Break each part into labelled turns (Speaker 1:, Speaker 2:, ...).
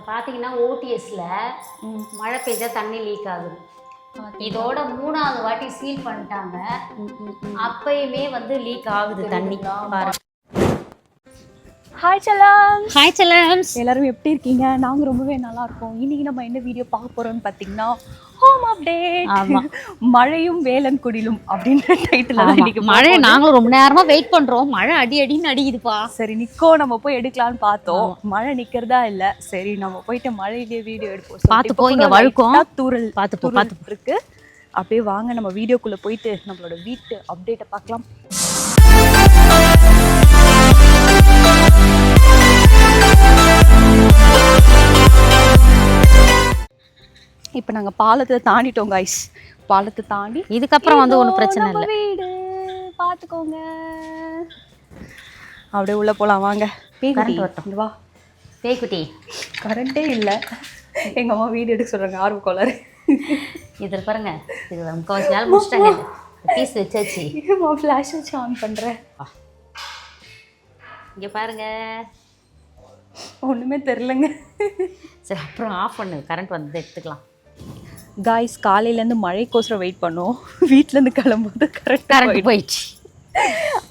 Speaker 1: இப்போ பார்த்தீங்கன்னா ஓடிஎஸ்ல மழை பெய்ஞ்சா தண்ணி லீக் ஆகுது. இதோட மூணாவது வாட்டி சீல் பண்ணிட்டாங்க. அப்பயுமே வந்து லீக் ஆகுது தண்ணி. பாருங்க.
Speaker 2: ஹாய் செல்லம்
Speaker 1: ஹாய் செல்லம்ஸ்
Speaker 2: எல்லாரும் எப்படி இருக்கீங்க? நாங்க ரொம்பவே நல்லா இருக்கோம். இன்னைக்கு நம்ம என்ன வீடியோ பார்க்க போறோம்னு பார்த்தீங்கன்னா ஹோம் அப்டேட்
Speaker 1: ஆமா.
Speaker 2: மழையும் வேலன் குடிலும் அப்படின்ற டைட்டில் தான் இன்னைக்கு
Speaker 1: மழை நாங்களும் ரொம்ப நேரமா வெயிட் பண்றோம். மழை அடி அடின்னு அடிக்குதுப்பா.
Speaker 2: சரி நிக்கோ நம்ம போய் எடுக்கலாம்னு பார்த்தோம். மழை நிக்கிறதா இல்ல. சரி நம்ம போயிட்டு மழையிலேயே வீடியோ எடுப்போம்.
Speaker 1: பார்த்து
Speaker 2: இப்ப
Speaker 1: போ, இங்க
Speaker 2: கூட
Speaker 1: வழுக்கும்.
Speaker 2: தூறல்
Speaker 1: பார்த்து பார்த்து
Speaker 2: இருக்கு. அப்படியே வாங்க நம்ம வீடியோக்குள்ள போயிட்டு நம்மளோட வீட்டு அப்டேட்டை பார்க்கலாம். இப்போ நாங்க பாலத்தை தாண்டிட்டோம் கைஸ் பாலத்தை தாண்டி
Speaker 1: இதுக்கப்புறம் வந்து ஒன்றும் பிரச்சனை இல்லை.
Speaker 2: வீடு. பார்த்துக்கோங்க அப்படியே உள்ள போலாம் வாங்க. இங்க வா.
Speaker 1: பேய்க்குட்டி
Speaker 2: கரண்டே இல்லை. எங்க அம்மா வீடு எடுக்க சொல்றாங்க ஆர்வ கோளாறு.
Speaker 1: இதில் பாருங்க இது முக்கால்வாசி நாள் முடிச்சிட்டாங்க. பீஸ் வச்சாச்சு.
Speaker 2: அம்மா ஃப்ளாஷ் வச்சு ஆன் பண்றேன்
Speaker 1: இங்க பாருங்க.
Speaker 2: ஒண்ணுமே தெரிலங்க
Speaker 1: சரி அப்புறம் ஆஃப் பண்ணு. கரண்ட் வந்து எடுத்துக்கலாம்.
Speaker 2: காய்ஸ் காலையிலேருந்து மழைக்கோசரம் வெயிட் பண்ணோம். வீட்டிலேருந்து கிளம்பும்போது கரெக்டாக
Speaker 1: கரண்ட் போயிடுச்சு.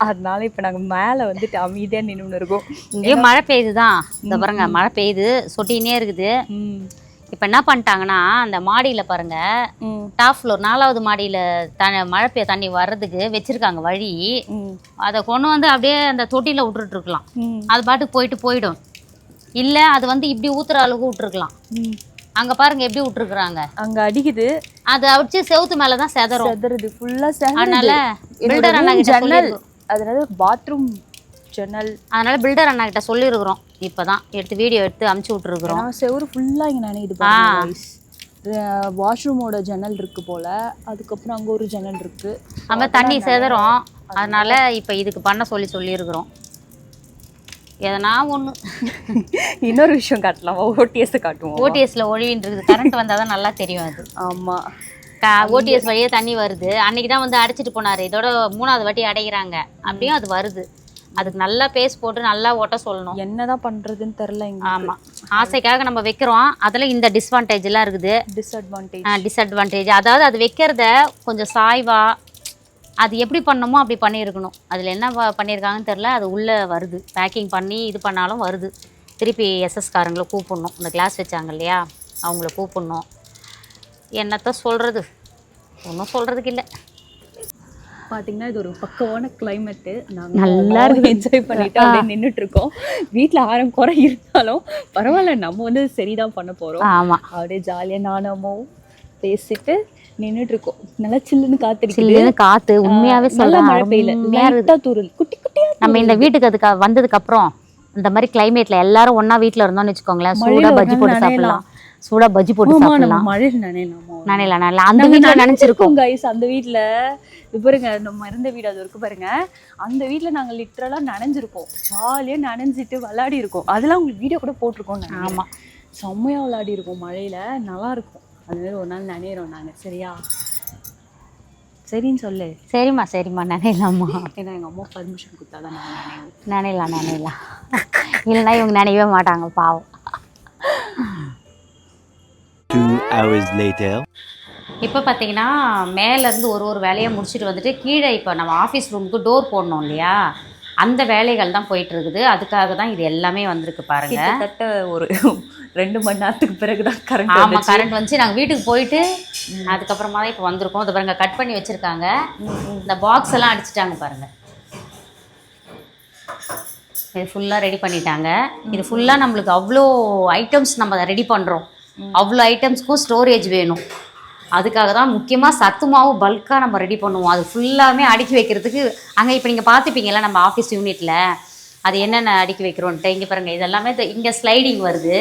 Speaker 2: அதனால இப்போ நாங்கள் மேலே வந்துட்டு அமைதியாக நின்று இருக்கோம்.
Speaker 1: இங்கேயும் மழை பெய்யுது தான் இந்த பாருங்க மழை பெய்யுது சொட்டினே இருக்குது. இப்போ என்ன பண்ணிட்டாங்கன்னா அந்த மாடியில் பாருங்க டாப் ஃப்ளோர் நாலாவது மாடியில் த மழை பெய்ய தண்ணி வர்றதுக்கு வச்சிருக்காங்க வழி. அதை கொண்டு வந்து அப்படியே அந்த தொட்டியில் விட்டுட்டுருக்கலாம் அது பாட்டுக்கு போயிட்டு போயிடும். இல்லை அது வந்து இப்படி ஊத்துற அளவுக்கு விட்டுருக்கலாம். அங்கே பாருங்க எப்படி விட்டுருக்குறாங்க.
Speaker 2: அங்கே அடிக்குது.
Speaker 1: அது அடிச்சு செவுத்து மேலே தான் செதறும்.
Speaker 2: செதறுது ஃபுல்லாக
Speaker 1: அதனால பில்டர் அண்ணா கிட்ட
Speaker 2: ஜன்னல் அதனால பாத்ரூம் ஜன்னல்
Speaker 1: அதனால பில்டர் அண்ணா கிட்ட சொல்லியிருக்கிறோம். இப்பதான் எடுத்து வீடியோ எடுத்து அமுச்சு விட்டுருக்குறோம்.
Speaker 2: செவுரு ஃபுல்லாக இங்கே நினைக்குது வாஷ்ரூமோட ஜன்னல் இருக்கு போல. அதுக்கப்புறம் அங்கே ஒரு ஜன்னல் இருக்கு.
Speaker 1: நம்ம தண்ணி செதறும். அதனால இப்போ இதுக்கு பண்ண சொல்லி சொல்லியிருக்கிறோம். எதனா ஒன்று
Speaker 2: இன்னொரு விஷயம் காட்டலாம். ஓடிஎஸ் காட்டுவோம்.
Speaker 1: ஓடிஎஸ்ல ஒழிவின்னு இருக்குது கரண்ட் வந்தால் தான் நல்லா தெரியும் அது.
Speaker 2: ஆமா.
Speaker 1: ஓடிஎஸ் வழியே தண்ணி வருது. அன்னைக்கு தான் வந்து அடைச்சிட்டு போனாரு. இதோட மூணாவது வாட்டி அடைக்கிறாங்க அப்படியும் அது வருது. அதுக்கு நல்லா பேஸ் போட்டு நல்லா ஒட்ட சொல்லணும்.
Speaker 2: என்னதான் பண்றதுன்னு தெரில இங்க
Speaker 1: ஆமா. ஆசைக்காக நம்ம வைக்கிறோம். அதில் இந்த டிஸ்அட்வான்டேஜ் எல்லாம் இருக்குது.
Speaker 2: டிஸ்அட்வான்டேஜ்
Speaker 1: டிஸ்அட்வான்டேஜ் அதாவது அது வைக்கிறத கொஞ்சம் சாய்வா அது எப்படி பண்ணணுமோ அப்படி பண்ணியிருக்கணும். அதில் என்ன ப- பண்ணியிருக்காங்கன்னு தெரில அது உள்ளே வருது. பேக்கிங் பண்ணி இது பண்ணாலும் வருது. திருப்பி எஸ்எஸ் காரங்களை கூப்பிடணும். இந்த கிளாஸ் வச்சாங்க இல்லையா? அவங்கள கூப்பிடணும். என்னத்த சொல்கிறது ஒன்றும் சொல்கிறதுக்கு இல்லை.
Speaker 2: பாத்தீங்கன்னா இது ஒரு பக்கவான கிளைமேட்டு
Speaker 1: நல்லா
Speaker 2: நல்லா என்ஜாய் பண்ணிட்டு அப்படியே நின்னுட்டு இருக்கோம் வீட்ல ஆரம் குறை இருந்தாலும் பரவாயில்ல. நம்ம வந்து சரிதான் பண்ண போறோம்.
Speaker 1: ஆமாம்
Speaker 2: அப்படியே ஜாலியா நானமோ பேசிட்டு நின்னுட்டு இருக்கோம் நல்லா சில்லுன்னு காத்திருக்குது
Speaker 1: சில்லுன்னு காற்று உண்மையாகவே
Speaker 2: நல்லா மழை பெய்யல. லைட்டா தூரல் குட்டி குட்டியா
Speaker 1: நம்ம இந்த வீட்டுக்கு அதுக்கு வந்ததுக்கு அப்புறம் இந்த மாதிரி கிளைமேட்ல எல்லாரும் ஒண்ணா வீட்ல இருந்தோம்னு வச்சுக்கோங்களேன். சூடா பஜ்ஜி போட்டு
Speaker 2: நனையலாம்.
Speaker 1: சாப்பிடலாம். சூடா பஜ்ஜி போட்டு சாப்பிடலாம்.
Speaker 2: மழையில் நினைலாமா
Speaker 1: நினைல நினைல. அந்த வீட்ல நினைச்சிருக்கோம்.
Speaker 2: கைஸ் அந்த வீட்ல. இது பாருங்க நம்ம இருந்த வீடு அது இருக்கு பாருங்க. அந்த வீட்ல நாங்க லிட்டரலா நனைஞ்சிருக்கோம் ஜாலியா நனைஞ்சிட்டு விளையாடி இருக்கோம் அதெல்லாம் உங்களுக்கு வீடியோ கூட போட்டிருக்கோம்
Speaker 1: ஆமா.
Speaker 2: செம்மையா விளையாடி இருக்கோம் மழையில. நல்லா இருக்கும். அது மாதிரி ஒரு நாள் நினைறோம் நாங்க சரியா? சரின்னு சொல்லு.
Speaker 1: சரிம்மா சரிம்மா நினைலாமா
Speaker 2: ஏன்னா எங்க அம்மா பர்மிஷன் கொடுத்தாதான் நாங்க நினைவோம்
Speaker 1: நினைலாம் நினைலாம் இல்லைன்னா இவங்க நினைவே மாட்டாங்க பாவம்.
Speaker 3: Two hours later.
Speaker 1: இப்போ பார்த்தீங்கன்னா மேலேருந்து ஒரு ஒரு வேலையை முடிச்சுட்டு வந்துட்டு கீழே இப்போ நம்ம ஆஃபீஸ் ரூமுக்கு டோர் போடணும் இல்லையா? அந்த வேலைகள் தான் போயிட்டு இருக்குது. அதுக்காக தான் இது எல்லாமே வந்திருக்கு பாருங்க.
Speaker 2: கிட்டத்தட்ட ஒரு ரெண்டு மணி நேரத்துக்கு பிறகுதான் கரண்ட்
Speaker 1: ஆமாம் கரண்ட் வந்துச்சு. நாங்கள் வீட்டுக்கு போயிட்டு அதுக்கப்புறமா தான் இப்போ வந்திருக்கோம். இது பாருங்க கட் பண்ணி வச்சுருக்காங்க. இந்த பாக்ஸ் எல்லாம் அடிச்சிட்டாங்க பாருங்க. இது ஃபுல்லாக ரெடி பண்ணிட்டாங்க. இது ஃபுல்லாக நம்மளுக்கு அவ்வளோ ஐட்டம்ஸ் நம்ம ரெடி பண்ணுறோம் அவ்வளோ ஐட்டம்ஸ்க்கும் ஸ்டோரேஜ் வேணும். அதுக்காக தான் முக்கியமாக சத்து மாவு பல்காக நம்ம ரெடி பண்ணுவோம். அது ஃபுல்லாமே அடுக்கி வைக்கிறதுக்கு அங்கே இப்போ நீங்கள் பார்த்துப்பீங்கல்ல நம்ம ஆஃபீஸ் யூனிட்டில் அது என்னென்ன அடுக்கி வைக்கிறோன்ட்டு. இங்கே பாருங்கள் இதெல்லாமே இங்கே ஸ்லைடிங் வருது.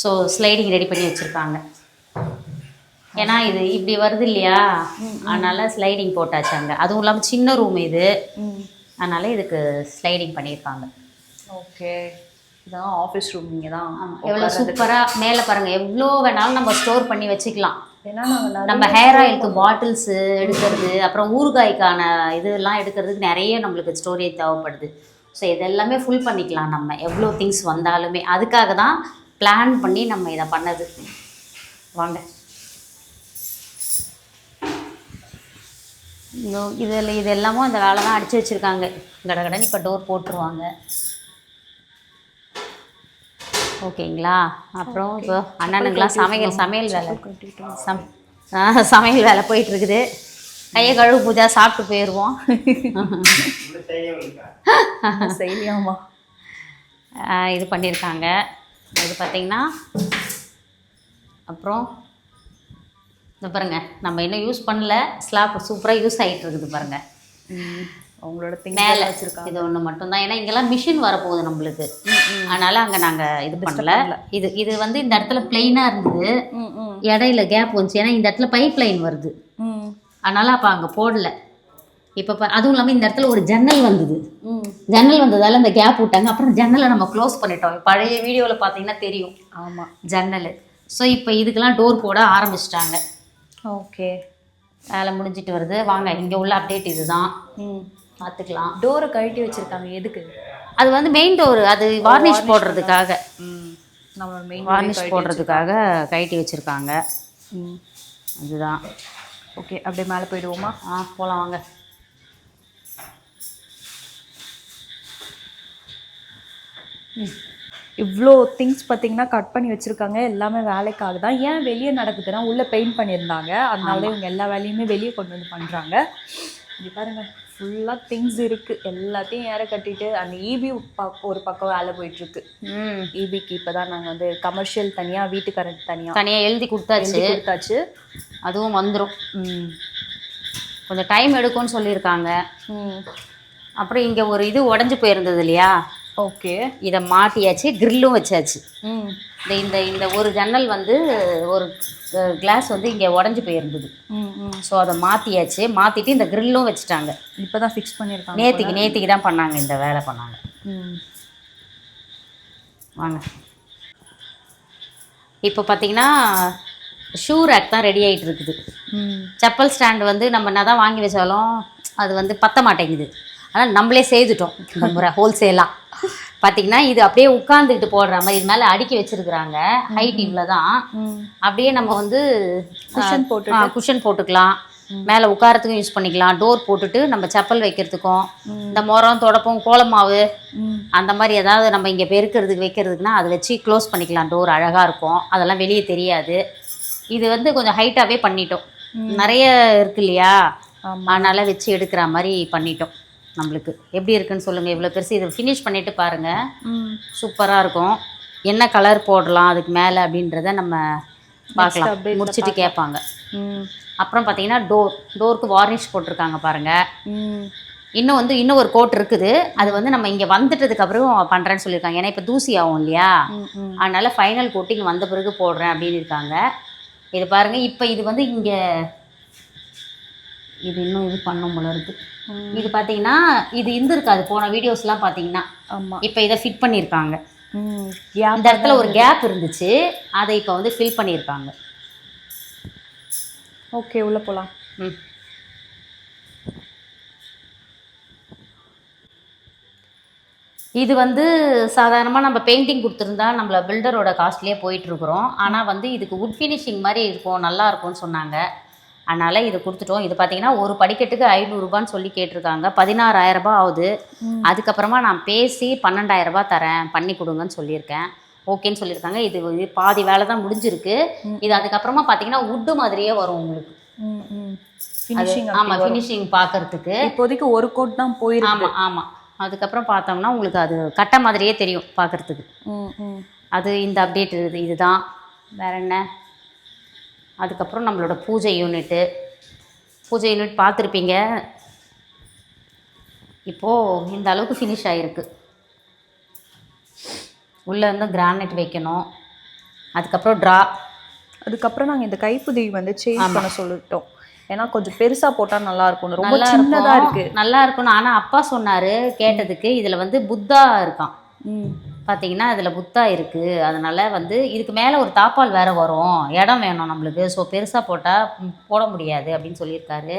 Speaker 1: ஸோ ஸ்லைடிங் ரெடி பண்ணி வச்சுருக்காங்க. ஏன்னா இது இப்படி வருது இல்லையா? அதனால ஸ்லைடிங் போட்டாச்சு அங்கே. அதுவும் இல்லாமல் சின்ன ரூம் இது. அதனால இதுக்கு ஸ்லைடிங் பண்ணியிருக்காங்க.
Speaker 2: ஓகே இதான் ஆஃபீஸ் ரூம் இங்கே தான்
Speaker 1: எவ்வளோ சூப்பராக மேலே பாருங்கள் எவ்வளோ வேணாலும் நம்ம ஸ்டோர் பண்ணி வச்சுக்கலாம். நம்ம ஹேர் ஆயிலுக்கு பாட்டில்ஸு எடுக்கிறது அப்புறம் ஊறுகாய்க்கான இதெல்லாம் எடுக்கிறதுக்கு நிறைய நம்மளுக்கு ஸ்டோரேஜ் தேவைப்படுது. ஸோ இதெல்லாமே ஃபுல் பண்ணிக்கலாம் நம்ம. எவ்வளோ திங்ஸ் வந்தாலுமே. அதுக்காக தான் பிளான் பண்ணி நம்ம இதை பண்ணது. வாங்க. இதோ இதில் இது எல்லாமும் இந்த வேலை தான் அடித்து வச்சுருக்காங்க. கடகடன்னு இப்போ டோர் போட்டுருவாங்க. ஓகேங்களா? அப்புறம் இப்போ அண்ணனுங்களாம் சமையல் சமையல் வேலை. சம் சமையல் வேலை போயிட்டு இருக்குது கையை கழுவு பூஜா சாப்பிட்டு போயிடுவோம்
Speaker 2: செய்யலாமா?
Speaker 1: இது பண்ணியிருக்காங்க. இது பார்த்தீங்கன்னா அப்புறம் இந்த பாருங்க நம்ம இன்னும் யூஸ் பண்ணல ஸ்லாப் சூப்பராக யூஸ் ஆகிட்டு இருக்குது பாருங்க.
Speaker 2: அவங்களோட
Speaker 1: மேலே
Speaker 2: வச்சிருக்காங்க.
Speaker 1: இது ஒன்று மட்டும்தான். ஏன்னா இங்கெல்லாம் மிஷின் வரப்போகுது நம்மளுக்கு. அதனால அங்கே நாங்கள் இது பண்ணல. இது இது வந்து இந்த இடத்துல பிளெயினாக இருந்தது. இடையில கேப் வந்துச்சு. ஏன்னா இந்த இடத்துல பைப் லைன் வருது அதனால அப்போ அங்கே போடல. இப்போ அதுவும் இல்லாமல் இந்த இடத்துல ஒரு ஜன்னல் வந்தது.
Speaker 2: ம்.
Speaker 1: ஜன்னல் வந்ததால இந்த கேப் விட்டாங்க. அப்புறம் ஜன்னலை நம்ம க்ளோஸ் பண்ணிட்டோம். பழைய வீடியோவில் பார்த்தீங்கன்னா தெரியும்.
Speaker 2: ஆமாம்
Speaker 1: ஜன்னல் ஸோ இப்போ இதுக்கெல்லாம் டோர் போட ஆரம்பிச்சிட்டாங்க.
Speaker 2: ஓகே.
Speaker 1: வேலை முடிஞ்சிட்டு வருது. வாங்க இங்கே உள்ள அப்டேட் இதுதான்.
Speaker 2: ம்.
Speaker 1: பார்த்துக்கலாம்
Speaker 2: டோரை கழட்டி வச்சிருக்காங்க. எதுக்கு?
Speaker 1: அது வந்து மெயின் டோர் அது வார்னிஷ் போடுறதுக்காக.
Speaker 2: ம். நம்மளோட மெயின்
Speaker 1: வார்னிஷ் போடுறதுக்காக கழட்டி வச்சுருக்காங்க.
Speaker 2: ம்.
Speaker 1: அதுதான்.
Speaker 2: ஓகே அப்படியே மேலே போயிடுவோமா?
Speaker 1: ஆ போகலாம் வாங்க.
Speaker 2: இவ்வளோ திங்ஸ் பார்த்தீங்கன்னா கட் பண்ணி வச்சுருக்காங்க. எல்லாமே வேலைக்காக தான். ஏன் வெளியே நடக்குதுன்னா உள்ளே பெயிண்ட் பண்ணியிருந்தாங்க. அதனால இவங்க எல்லா வேலையுமே வெளியே கொண்டு வந்து பண்ணுறாங்க இது பாருங்க ஃபுல்லாக திங்ஸ் இருக்குது எல்லாத்தையும் ஏற கட்டிட்டு அந்த இபி ஒரு பக்கம் வேலை போயிட்டுருக்கு.
Speaker 1: ம்.
Speaker 2: இபிக்கு இப்போ தான் நாங்கள் வந்து கமர்ஷியல் தனியாக வீட்டு கரண்ட் தனியாக
Speaker 1: தனியாக எழுதி கொடுத்தாச்சு.
Speaker 2: கொடுத்தாச்சு.
Speaker 1: அதுவும் வந்துடும்
Speaker 2: ம்.
Speaker 1: கொஞ்சம் டைம் எடுக்கும்னு சொல்லியிருக்காங்க.
Speaker 2: ம்.
Speaker 1: அப்புறம் இங்கே ஒரு இது உடஞ்சி போயிருந்தது இல்லையா?
Speaker 2: ஓகே.
Speaker 1: இதை மாட்டியாச்சு கிரில்லும் வச்சாச்சு.
Speaker 2: ம்.
Speaker 1: இந்த இந்த இந்த ஒரு ஜன்னல் வந்து ஒரு கிளாஸ் வந்து இங்கே உடஞ்சி போயிருந்தது.
Speaker 2: ம் ம்.
Speaker 1: ஸோ அதை மாற்றியாச்சு மாற்றிட்டு இந்த கிரில்லும் வச்சுட்டாங்க.
Speaker 2: இப்போ தான் ஃபிக்ஸ் பண்ணியிருக்காங்க
Speaker 1: நேத்திக்கு நேத்திக்கு தான் பண்ணாங்க இந்த வேலை பண்ணாங்க.
Speaker 2: ம்.
Speaker 1: வாங்க. இப்போ பார்த்தீங்கன்னா ஷூ ரேக் தான் ரெடி ஆகிட்டு இருக்குது செப்பல் ஸ்டாண்ட் வந்து நம்ம என்ன தான் வாங்கி வச்சாலும் அது வந்து பத்த மாட்டேங்குது. ஆனால் நம்மளே செய்துட்டோம். இந்த முறை ஹோல்சேலாக பார்த்தீங்கன்னா இது அப்படியே உட்காந்துக்கிட்டு போடுற மாதிரி இது மேலே அடுக்கி வச்சிருக்கிறாங்க. ஹைட் இவ்வளோ தான். அப்படியே நம்ம வந்து
Speaker 2: Cushion போட்டுட்டு.
Speaker 1: குஷன் போட்டுக்கலாம். மேலே உட்காரத்துக்கும் யூஸ் பண்ணிக்கலாம். டோர் போட்டுட்டு நம்ம செப்பல் வைக்கிறதுக்கும் இந்த முறம் தொடப்பம் கோலமாவு அந்த மாதிரி ஏதாவது நம்ம இங்கே பெருக்கிறதுக்கு வைக்கிறதுக்குனா அதை வச்சு க்ளோஸ் பண்ணிக்கலாம். டோர் அழகாக இருக்கும். அதெல்லாம் வெளியே தெரியாது. இது வந்து கொஞ்சம் ஹைட்டாகவே பண்ணிட்டோம். நிறைய இருக்கு இல்லையா? அதனால் வச்சு எடுக்கிற மாதிரி பண்ணிட்டோம் நம்மளுக்கு. எப்படி இருக்குன்னு சொல்லுங்கள் இவ்வளோ பெருசு இது ஃபினிஷ் பண்ணிவிட்டு பாருங்கள் சூப்பராக இருக்கும். என்ன கலர் போடலாம் அதுக்கு மேலே அப்படின்றத நம்ம பார்க்கலாம். முடிச்சுட்டு கேட்பாங்க.
Speaker 2: ம்.
Speaker 1: அப்புறம் பார்த்தீங்கன்னா டோர் டோருக்கு வார்னிஷ் போட்டிருக்காங்க பாருங்கள் இன்னும் வந்து இன்னும் ஒரு கோட் இருக்குது. அது வந்து நம்ம இங்கே வந்துட்டதுக்கு அப்புறம் பண்ணுறேன்னு சொல்லியிருக்காங்க. ஏன்னா இப்போ தூசி ஆகும் இல்லையா? அதனால ஃபைனல் கோட்டிங் வந்த பிறகு போடுறேன் அப்படின்னு இருக்காங்க. இது பாருங்க இப்போ இது வந்து இங்கே இது இன்னும் இது பண்ணும் போல இருக்கு. இது பார்த்தீங்கன்னா இது இருந்திருக்காது போன வீடியோஸ்லாம் பார்த்தீங்கன்னா
Speaker 2: ஆமாம்
Speaker 1: இப்போ இதை ஃபிட் பண்ணியிருக்காங்க
Speaker 2: ம்
Speaker 1: இந்த இடத்துல ஒரு கேப் இருந்துச்சு அதை இப்போ வந்து ஃபில் பண்ணியிருக்காங்க
Speaker 2: ஓகே உள்ளே போகலாம்
Speaker 1: ம். இது வந்து சாதாரணமாக நம்ம பெயிண்டிங் கொடுத்துருந்தா நம்மள பில்டரோட காஸ்ட்லேயே போயிட்டுருக்குறோம். ஆனால் வந்து இதுக்கு உட் ஃபினிஷிங் மாதிரி இருக்கும் நல்லா இருக்கும்னு சொன்னாங்க. அதனால் இது கொடுத்துட்டோம். இது பார்த்தீங்கன்னா ஒரு படிக்கட்டுக்கு ஐநூறுரூபான்னு சொல்லி கேட்டிருக்காங்க. பதினாறாயிரம் ரூபாய் ஆகுது. அதுக்கப்புறமா நான் பேசி பன்னெண்டாயிரம் ரூபாய் தரேன் பண்ணி கொடுங்கன்னு சொல்லியிருக்கேன். ஓகேன்னு சொல்லியிருக்காங்க. இது இது பாதி வேலை தான் முடிஞ்சிருக்கு. இது அதுக்கப்புறமா பார்த்தீங்கன்னா உட்டு மாதிரியே வரும் உங்களுக்கு.
Speaker 2: ஃபினிஷிங்
Speaker 1: ஆமாம் ஃபினிஷிங் பார்க்கறதுக்கு
Speaker 2: இப்போதைக்கு ஒரு கோட் தான் போயிருக்கு.
Speaker 1: ஆமாம் ஆமாம் அதுக்கப்புறம் பார்த்தோம்னா உங்களுக்கு அது கட்ட மாதிரியே தெரியும் பார்க்கறதுக்கு. அது இந்த அப்டேட் இது இதுதான். வேற என்ன? அதுக்கப்புறம் நம்மளோட பூஜை யூனிட்டு பூஜை யூனிட் பார்த்துருப்பீங்க. இப்போது இந்த அளவுக்கு ஃபினிஷ் ஆகிருக்கு உள்ளே இருந்து கிரானைட் வைக்கணும். அதுக்கப்புறம் ட்ரா
Speaker 2: அதுக்கப்புறம் நாங்கள் இந்த கைப்புதவி வந்து சேஞ்ச் பண்ண சொல்லிட்டோம். ஏன்னா கொஞ்சம் பெருசா போட்டா நல்லா இருக்கும் ரொம்ப
Speaker 1: நல்லா
Speaker 2: சின்னதா
Speaker 1: இருக்கும்.
Speaker 2: இருக்கு.
Speaker 1: நல்லா இருக்கணும் ஆனால் அப்பா சொன்னார் கேட்டதுக்கு இதில் வந்து புத்தா இருக்கான் பார்த்தீங்கன்னா இதில் புத்தா இருக்குது அதனால் வந்து இதுக்கு மேலே ஒரு தாப்பால் வேறு வரும். இடம் வேணும் நம்மளுக்கு. ஸோ பெருசாக போட்டால் போட முடியாது அப்படின்னு சொல்லியிருக்காரு.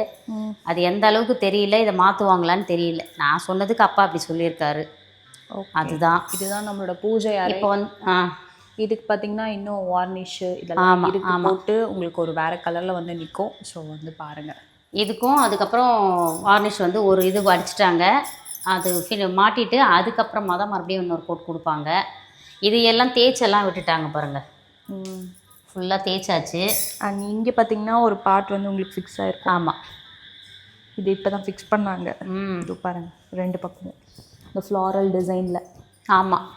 Speaker 1: அது எந்த அளவுக்கு தெரியல இதை மாற்றுவாங்களான்னு தெரியல. நான் சொன்னதுக்கு அப்பா அப்படி சொல்லியிருக்காரு. அதுதான்.
Speaker 2: இதுதான் நம்மளோட பூஜை
Speaker 1: இப்போ வந்து ஆ.
Speaker 2: இதுக்கு பார்த்தீங்கன்னா இன்னும் வார்னிஷ் இதெல்லாம்
Speaker 1: ஆமா.
Speaker 2: போட்டு உங்களுக்கு ஒரு வேற கலர்ல வந்து நிற்கும் ஸோ வந்து பாருங்க.
Speaker 1: இதுக்கும் அதுக்கப்புறம் வார்னிஷ் வந்து ஒரு இது அடிச்சிட்டாங்க அது மாட்டிட்டு அதுக்கப்புறமா தான் மறுபடியும் இன்னொரு கோட் கொடுப்பாங்க. இது எல்லாம் தேய்ச்செல்லாம் விட்டுட்டாங்க பாருங்கள் ஃபுல்லாக தேய்ச்சாச்சு.
Speaker 2: அண்ட் இங்கே பார்த்தீங்கன்னா ஒரு பார்ட் வந்து உங்களுக்கு ஃபிக்ஸ் ஆயிருக்கும்.
Speaker 1: ஆமாம்
Speaker 2: இது இப்போ தான் ஃபிக்ஸ் பண்ணாங்க.
Speaker 1: ம்.
Speaker 2: இது பாருங்க ரெண்டு பக்கமும். இந்த ஃப்ளாரல் டிசைனில்
Speaker 1: ஆமாம்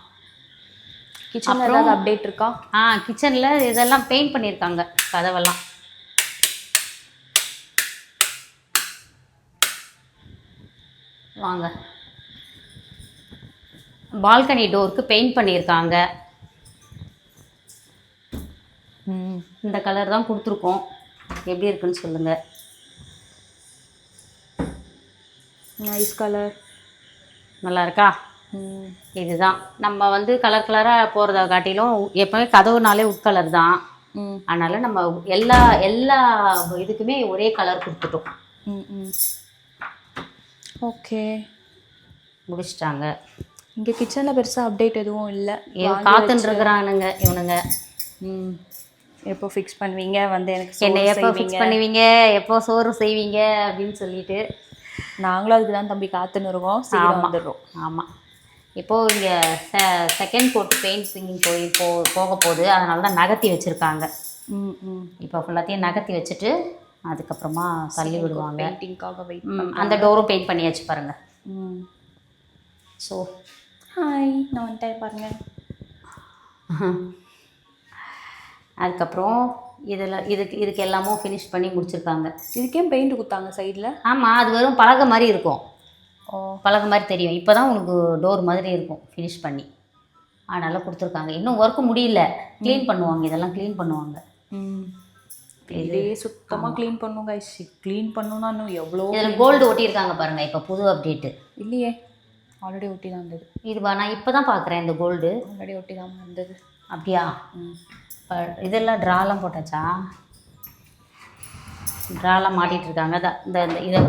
Speaker 2: கிச்சனில் ஏதாவது அப்டேட் இருக்கா?
Speaker 1: ஆ கிச்சனில் இதெல்லாம் பெயிண்ட் பண்ணியிருக்காங்க கதவெல்லாம். வாங்க. பால்கனி டோருக்கு பெயிண்ட் பண்ணியிருக்காங்க இந்த கலர் தான் கொடுத்துருக்கோம். எப்படி இருக்குன்னு சொல்லுங்கள்
Speaker 2: நைஸ் கலர்
Speaker 1: நல்லா இருக்கா? இதுதான். நம்ம வந்து கலர் கலராக போகிறத காட்டிலும் எப்போவுமே கதவுனாலே உட் கலர் தான்.
Speaker 2: ம்.
Speaker 1: அதனால் நம்ம எல்லா எல்லா இதுக்குமே ஒரே கலர் கொடுத்துட்டோம்.
Speaker 2: ம் ம். ஓகே.
Speaker 1: முடிச்சிட்டாங்க.
Speaker 2: இங்கே கிச்சனில் பெருசாக அப்டேட் எதுவும் இல்லை.
Speaker 1: காத்துன்னு இருக்கிறானுங்க இவனுங்க.
Speaker 2: ம். எப்போ ஃபிக்ஸ் பண்ணுவீங்க? வந்து எனக்கு
Speaker 1: என்னை எப்போ. ஃபிக்ஸ் பண்ணுவீங்க? எப்போ சோறு செய்வீங்க? அப்படின்னு சொல்லிட்டு.
Speaker 2: நாங்களும் அதுக்கு தான் தம்பி காத்துன்னு இருக்கோம் சீக்கிரம். வந்துடுறோம்.
Speaker 1: ஆமாம் இப்போது இங்கே செகண்ட் கோட் பெயிண்ட் சிங்கிங் போய் போ போக போகுது. அதனால தான் நகர்த்தி வச்சுருக்காங்க.
Speaker 2: ம் ம்.
Speaker 1: இப்போ ஃபுல்லாத்தையும் நகர்த்தி வச்சுட்டு அதுக்கப்புறமா தள்ளி விடுவாங்க.
Speaker 2: பெயிண்டிங்காக வெயிட்
Speaker 1: அந்த டோரும் பெயிண்ட் பண்ணியாச்சு பாருங்கள்
Speaker 2: ம்.
Speaker 1: ஸோ
Speaker 2: ஹாய் நான் வந்துட்டேன் பாருங்க.
Speaker 1: அதுக்கப்புறம் இதில் இதுக்கு இதுக்கு எல்லாமும் ஃபினிஷ் பண்ணி முடிச்சிருக்காங்க.
Speaker 2: இதுக்கே பெயிண்ட் குத்தாங்க சைடில்
Speaker 1: ஆமாம் அது வெறும் பலகை மாதிரி இருக்கும்.
Speaker 2: ஓ
Speaker 1: பலகை மாதிரி தெரியும். இப்போ தான் உனக்கு டோர் மாதிரி இருக்கும் ஃபினிஷ் பண்ணி. அதனால் கொடுத்துருக்காங்க. இன்னும் ஒர்க்கு முடியல. க்ளீன் பண்ணுவாங்க இதெல்லாம் க்ளீன் பண்ணுவாங்க.
Speaker 2: ம். இதே சுத்தமாக க்ளீன் பண்ணும் கைஸ் க்ளீன் பண்ணணும்னா இன்னும் எவ்வளோ
Speaker 1: இதில் கோல்டு ஒட்டியிருக்காங்க பாருங்கள் இப்போ புது அப்டேட்டு
Speaker 2: இல்லையே. ஆல்ரெடி ஒட்டி தான் இருந்தது
Speaker 1: இதுவா? நான் இப்போ தான் பார்க்குறேன் இந்த கோல்டு
Speaker 2: ஆல்ரெடி ஒட்டி தான் இருந்தது
Speaker 1: அப்படியா? இப்போ இதெல்லாம் ட்ராலாம் போட்டாச்சா? ட்ராலாம் மாட்டிட்டு இருக்காங்க. இந்த இந்த இதை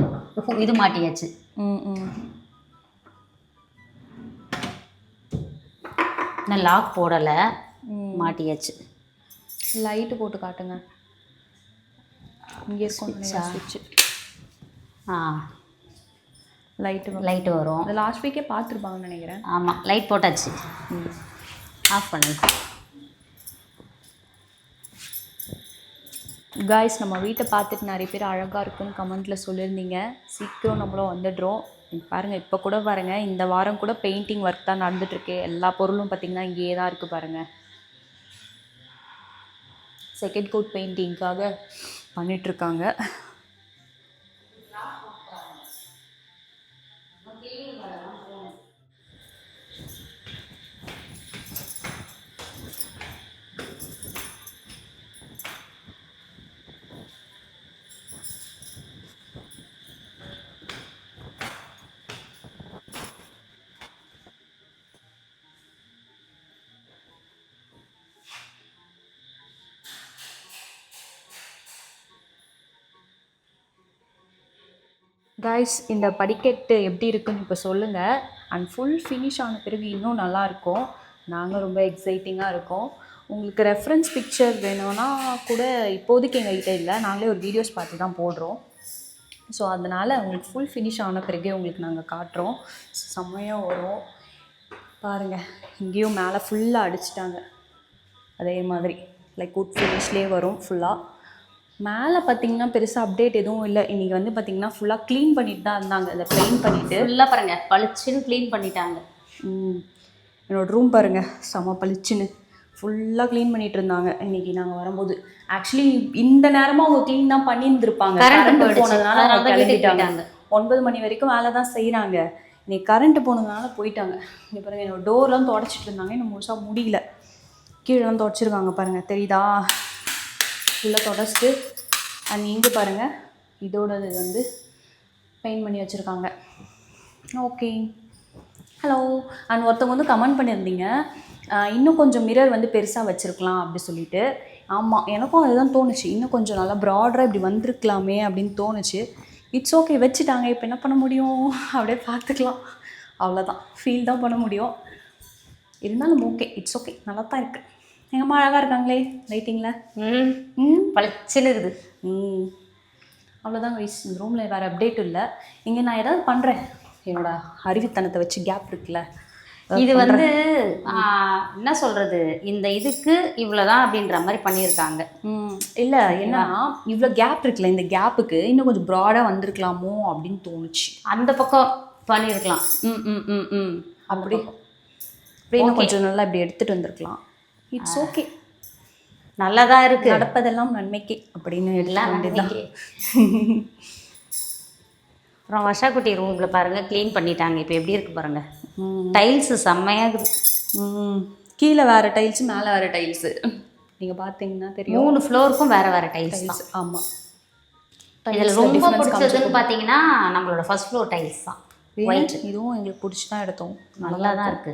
Speaker 1: இது மாட்டியாச்சு.
Speaker 2: ம் ம்
Speaker 1: இன்னும் லாக் போடலை.
Speaker 2: ம்
Speaker 1: மாட்டியாச்சு.
Speaker 2: லைட்டு போட்டு காட்டுங்க. இங்கே சுவிட்சு
Speaker 1: ஆ.
Speaker 2: லைட்டு
Speaker 1: லைட்டு வரும்.
Speaker 2: அது லாஸ்ட் வீக்கே பார்த்துருப்பாங்கன்னு நினைக்கிறேன்.
Speaker 1: ஆமாம் லைட் போட்டாச்சு.
Speaker 2: ம்.
Speaker 1: ஆஃப் பண்ணு
Speaker 2: காய்ஸ் நம்ம வீட்டை பார்த்துட்டு நிறைய பேர் அழகாக இருக்குன்னு கமெண்ட்டில் சொல்லியிருந்தீங்க. சீக்கிரம் நம்மளும் வந்துடுறோம். பாருங்கள் இப்போ கூட பாருங்கள் இந்த வாரம் கூட பெயிண்டிங் ஒர்க் தான் நடந்துகிட்ருக்கு எல்லா பொருளும் பார்த்தீங்கன்னா இங்கேயே தான் இருக்குது பாருங்கள் செகண்ட் கோட் பெயிண்டிங்க்காக பண்ணிகிட்ருக்காங்க காய்ஸ் இந்த படிக்கட்டு எப்படி இருக்குன்னு இப்போ சொல்லுங்கள் அண்ட் ஃபுல் ஃபினிஷ் ஆன பிறகு இன்னும் நல்லாயிருக்கும் நாங்கள் ரொம்ப எக்ஸைட்டிங்காக இருக்கோம். உங்களுக்கு ரெஃபரன்ஸ் பிக்சர் வேணும்னா கூட இப்போதைக்கு எங்கள்கிட்ட இல்லை. நாங்களே ஒரு வீடியோஸ் பார்த்து தான் போடுறோம். ஸோ அதனால் உங்களுக்கு ஃபுல் ஃபினிஷ் ஆன பிறகு உங்களுக்கு நாங்கள் காட்டுறோம். செம்மையாக வரும். பாருங்கள் இங்கேயும் மேலே ஃபுல்லாக அடிச்சிட்டாங்க. அதே மாதிரி லைக் குட் ஃபினிஷ்லேயே வரும் ஃபுல்லாக மேலே பார்த்தீங்கன்னா பெருசாக அப்டேட் எதுவும் இல்லை. இன்றைக்கி வந்து பார்த்தீங்கன்னா ஃபுல்லாக க்ளீன் பண்ணிட்டு தான் இருந்தாங்க. அதை பெயிண்ட் பண்ணிவிட்டு
Speaker 1: ஃபுல்லாக பாருங்க பளிச்சுன்னு க்ளீன் பண்ணிட்டாங்க.
Speaker 2: என்னோட ரூம் பாருங்க செம பளிச்சுன்னு. ஃபுல்லாக க்ளீன் பண்ணிட்டு இருந்தாங்க. இன்னைக்கு நாங்கள் வரும்போது. ஆக்சுவலி இந்த நேரமாக அவங்க க்ளீன் தான் பண்ணியிருந்திருப்பாங்க. கரண்ட். போனதுனால அவங்க கிளம்பிட்டாங்க. ஒன்பது மணி வரைக்கும் வேலை தான் செய்கிறாங்க இன்னைக்கு கரண்ட் போனதுனால போயிட்டாங்க. இங்கே பாருங்க என்னோட டோர்லாம் தொடச்சிட்டு இருந்தாங்க. இன்னும் முழுசாக முடியல. கீழெல்லாம் தொடச்சிருக்காங்க பாருங்க. தெரியுதா? ஃபுல்லாக தொடச்சிட்டு அண்ட் இங்கே பாருங்கள் இதோடது வந்து பெயிண்ட் பண்ணி வச்சுருக்காங்க. ஓகே ஹலோ அண்ட் ஒருத்தவங்க வந்து கமெண்ட் பண்ணியிருந்தீங்க. இன்னும் கொஞ்சம் மிரர் வந்து பெருசாக வச்சுருக்கலாம் அப்படி சொல்லிட்டு. ஆமாம் எனக்கும் அதுதான் தோணுச்சு. இன்னும் கொஞ்சம் நல்லா ப்ராடராக இப்படி வந்திருக்கலாமே அப்படின்னு தோணுச்சு. இட்ஸ் ஓகே வச்சுட்டாங்க. இப்போ என்ன பண்ண முடியும்? அப்படியே பார்த்துக்கலாம். அவ்வளோதான் ஃபீல் தான் பண்ண முடியும். இருந்தாலும் ஓகே இட்ஸ் ஓகே நல்லா தான் இருக்குது எங்கள் அம்மா அழகாக இருக்காங்களே லைட்டிங்கில்
Speaker 1: ம்.
Speaker 2: ம்.
Speaker 1: பளிச்சுன்னு இருக்குது.
Speaker 2: ம். அவ்வளோதான் வைஸ் இந்த ரூமில் வேறு அப்டேட் இல்லை. இங்கே நான் ஏதாவது பண்ணுறேன் என்னோட அறிவுத்தனத்தை வச்சு கேப் இருக்குல்ல.
Speaker 1: இது வந்து என்ன சொல்றது? இந்த இதுக்கு இவ்வளவுதான் அப்படின்ற மாதிரி பண்ணியிருக்காங்க.
Speaker 2: ம். இல்லை என்னன்னா இவ்வளோ கேப் இருக்குல்ல இந்த கேப்புக்கு இன்னும் கொஞ்சம் ப்ராடாக வந்திருக்கலாமோ அப்படின்னு தோணுச்சு.
Speaker 1: அந்த பக்கம் பண்ணியிருக்கலாம்.
Speaker 2: ம் ம் ம் ம். அப்படி. அப்படி இன்னும் கொஞ்சம் நல்லா இப்படி எடுத்துகிட்டு வந்திருக்கலாம். இட்ஸ் ஓகே
Speaker 1: நல்லதா இருக்கு.
Speaker 2: நடப்பதெல்லாம் நன்மைக்கே அப்படின்னு
Speaker 1: எல்லாம் நன்மைக்கே. அப்புறம் வர்ஷாக்குட்டி ரூம்ல பாருங்க க்ளீன் பண்ணிட்டாங்க. இப்போ எப்படி இருக்கு பாருங்க.
Speaker 2: ம்.
Speaker 1: டைல்ஸ் செம்மையா இருக்குது
Speaker 2: ம். கீழே வேறு டைல்ஸு மேலே வேறு டைல்ஸு நீங்கள் பார்த்தீங்கன்னா தெரியும்.
Speaker 1: மூணு ஃப்ளோருக்கும் வேற வேற டைல்ஸ்
Speaker 2: ஆமாம்
Speaker 1: இதுல ரொம்ப பிடிச்சதுன்னு பாத்தீங்கன்னா நம்மளோட ஃபர்ஸ்ட் ஃப்ளோர் டைல்ஸ் தான்.
Speaker 2: ஒயிட் இதுவும் எங்களுக்கு பிடிச்சி தான் எடுத்தோம்.
Speaker 1: நல்லா தான் இருக்கு.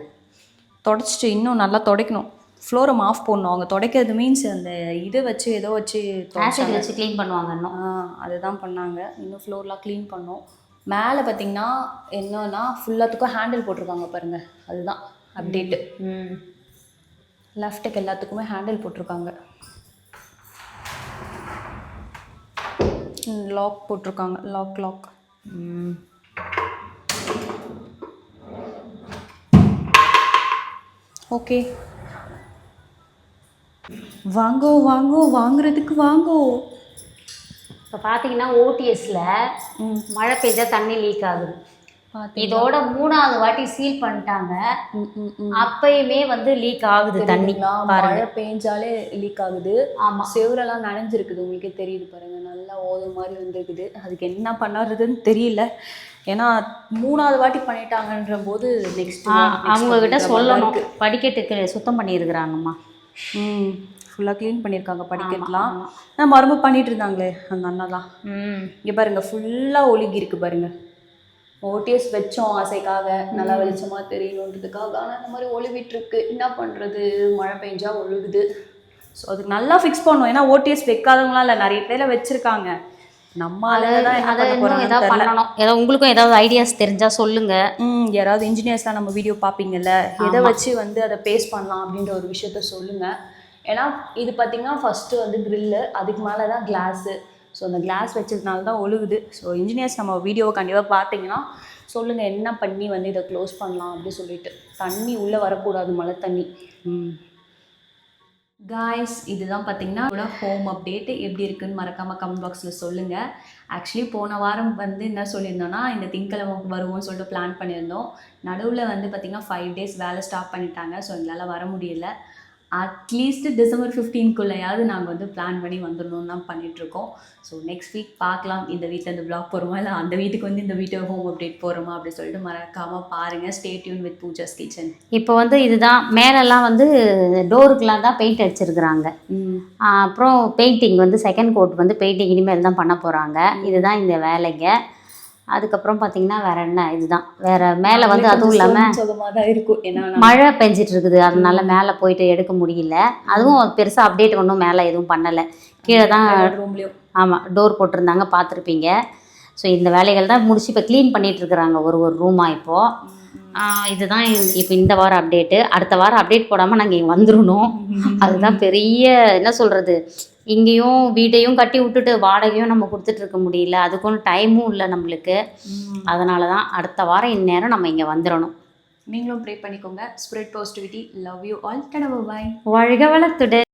Speaker 2: தொடச்சிட்டு இன்னும் நல்லா துடைக்கணும். ஃப்ளோரை ஆஃப் பண்ணணும் அவங்க துடைக்கிறது மீன்ஸ் அந்த இதை வச்சு ஏதோ வச்சு
Speaker 1: ஆசிட் வச்சு க்ளீன் பண்ணுவாங்க இன்னும்.
Speaker 2: அதுதான் பண்ணாங்க. இன்னும் ஃப்ளோர்லாம் க்ளீன் பண்ணோம். மேலே பார்த்தீங்கன்னா என்னன்னா ஃபுல்லாத்துக்கும் ஹேண்டில் போட்டிருக்காங்க பாருங்க. அதுதான் அப்டேட்டு
Speaker 1: ம்.
Speaker 2: லெஃப்ட்டுக்கு எல்லாத்துக்குமே ஹேண்டில் போட்டிருக்காங்க. லாக் போட்டிருக்காங்க. லாக் லாக்
Speaker 1: ம்.
Speaker 2: ஓகே வாங்கோ வாங்கோ வாங்குறதுக்கு வாங்கோ.
Speaker 1: இப்போ பார்த்தீங்கன்னா ஓடிஎஸ்ல மழை பெஞ்சா தண்ணி லீக் ஆகுது. இதோட மூணாவது வாட்டி சீல் பண்ணிட்டாங்க. அப்பயுமே வந்து லீக் ஆகுது தண்ணி.
Speaker 2: மழை பெஞ்சாலே லீக் ஆகுது.
Speaker 1: ஆமா.
Speaker 2: செவரெல்லாம் நனைஞ்சிருக்குது. உங்களுக்கே தெரியுது பாருங்க. நல்லா ஓது மாதிரி வந்திருக்குது. அதுக்கு என்ன பண்ணுறதுன்னு தெரியல. ஏன்னா மூணாவது வாட்டி பண்ணிட்டாங்கன்ற போது நெக்ஸ்ட்
Speaker 1: அவங்க கிட்ட சொல்லணும். படிக்கட்டுக்கு சுத்தம் பண்ணியிருக்கிறாங்கம்மா.
Speaker 2: ம் ஃபுல்லாக க்ளீன் பண்ணியிருக்காங்க படிக்கட்டுலாம் நான் மறுபடியும் பண்ணிட்டு இருந்தாங்களே அந்த அண்ணாலாம்
Speaker 1: ம்.
Speaker 2: இங்கே பாருங்க ஃபுல்லாக ஒழுகி இருக்கு பாருங்க. ஓடிஎஸ் வச்சோம் ஆசைக்காக நல்லா வெளிச்சமா தெரியணுன்றதுக்காக. ஆனால் இந்த மாதிரி ஒழுவிட்டு இருக்கு. என்ன பண்ணுறது மழை பெஞ்சா ஒழுகுது. ஸோ அதுக்கு நல்லா ஃபிக்ஸ் பண்ணோம் ஏன்னா ஓடிஎஸ் வைக்காதவங்களாம் இல்லை நிறைய பேரை வச்சிருக்காங்க.
Speaker 1: ஏதாவது உங்களுக்கும் ஏதாவது ஐடியாஸ் தெரிஞ்சா சொல்லுங்க.
Speaker 2: ம் யாராவது இன்ஜினியர்ஸ்லாம் நம்ம வீடியோ பார்ப்பீங்கல்ல. எதை வச்சு வந்து அதை பேஸ் பண்ணலாம் அப்படின்ற ஒரு விஷயத்த சொல்லுங்க. ஏன்னா இது பார்த்தீங்கன்னா ஃபஸ்ட்டு வந்து கிரில்லு அதுக்கு மேலே தான் கிளாஸு ஸோ அந்த கிளாஸ் வச்சதுனால தான் ஒழுகுது. ஸோ இன்ஜினியர்ஸ் நம்ம வீடியோவை கண்டிப்பாக பார்த்தீங்கன்னா சொல்லுங்கள் என்ன பண்ணி வந்து இதை க்ளோஸ் பண்ணலாம் அப்படின்னு சொல்லிட்டு. தண்ணி உள்ளே வரக்கூடாது மழை தண்ணி. ம். காய்ஸ் இதுதான் பார்த்தீங்கன்னா என்னோட ஹோம் அப்டேட்டு எப்படி இருக்குன்னு மறக்காமல் கமெண்ட் பாக்ஸில் சொல்லுங்கள் ஆக்சுவலி போன வாரம் வந்து என்ன சொல்லியிருந்தோன்னா இந்த திங்கக்கிழமை வருவோம்னு சொல்லிட்டு பிளான் பண்ணியிருந்தோம். நடுவில் வந்து பார்த்திங்கன்னா ஃபைவ் டேஸ் வேலை ஸ்டாப் பண்ணிட்டாங்க. ஸோ எங்களால் வர முடியல. அட்லீஸ்ட் டிசம்பர் ஃபிஃப்டீன்குள்ளேயாவது நாங்கள் வந்து பிளான் பண்ணி வந்துடணும்னு தான் பண்ணிகிட்ருக்கோம் ஸோ நெக்ஸ்ட் வீக் பார்க்கலாம். இந்த வீட்டில் இந்த vlog போகிறோமா இல்லை அந்த வீட்டுக்கு வந்து இந்த வீட்டு ஹோம் அப்டேட் போகிறோமா அப்படி சொல்லிட்டு மறக்காமல் பாருங்கள் stay tuned with Pooja's kitchen
Speaker 1: இப்போ வந்து இதுதான். மேலெல்லாம் வந்து டோருக்கெலாம் தான் பெயிண்ட் அடிச்சிருக்கிறாங்க. அப்புறம் பெயிண்டிங் வந்து செகண்ட் கோட் வந்து பெயிண்டிங் இனிமேல் தான் பண்ண போகிறாங்க இதுதான் இந்த வேலைங்க. அதுக்கப்புறம் பார்த்தீங்கன்னா வேற என்ன இதுதான். வேற மேலே வந்து அதுவும் இல்லாமல் மழை பெஞ்சிட்டு இருக்குது அதனால மேலே போயிட்டு எடுக்க முடியல. அதுவும் பெருசாக அப்டேட் ஒன்றும் மேலே எதுவும் பண்ணலை. கீழே தான்
Speaker 2: ரூம்லேயும்
Speaker 1: ஆமாம் டோர் போட்டிருந்தாங்க பார்த்துருப்பீங்க ஸோ இந்த வேலைகள் தான் முடிச்சு இப்போ க்ளீன் பண்ணிட்டு இருக்கிறாங்க ஒரு ஒரு ரூமாக இப்போது இதுதான் இப்போ இந்த வாரம் அப்டேட்டு அடுத்த வாரம் அப்டேட் போடாமல் நாங்கள் இங்கே வந்துடணும் அதுதான் பெரிய என்ன சொல்கிறது இங்கேயும் வீட்டையும் கட்டி விட்டுட்டு வாடகையும் நம்ம கொடுத்துட்டு இருக்க முடியல. அதுக்கும் டைமும் இல்லை நம்மளுக்கு. அதனால தான் அடுத்த வாரம் இந்நேரம் நம்ம இங்கே வந்துடணும்
Speaker 2: நீங்களும் ப்ரே பண்ணிக்கோங்க. Spread positivity love you all ta ta bye
Speaker 1: வாழ்க வளத்துடன்.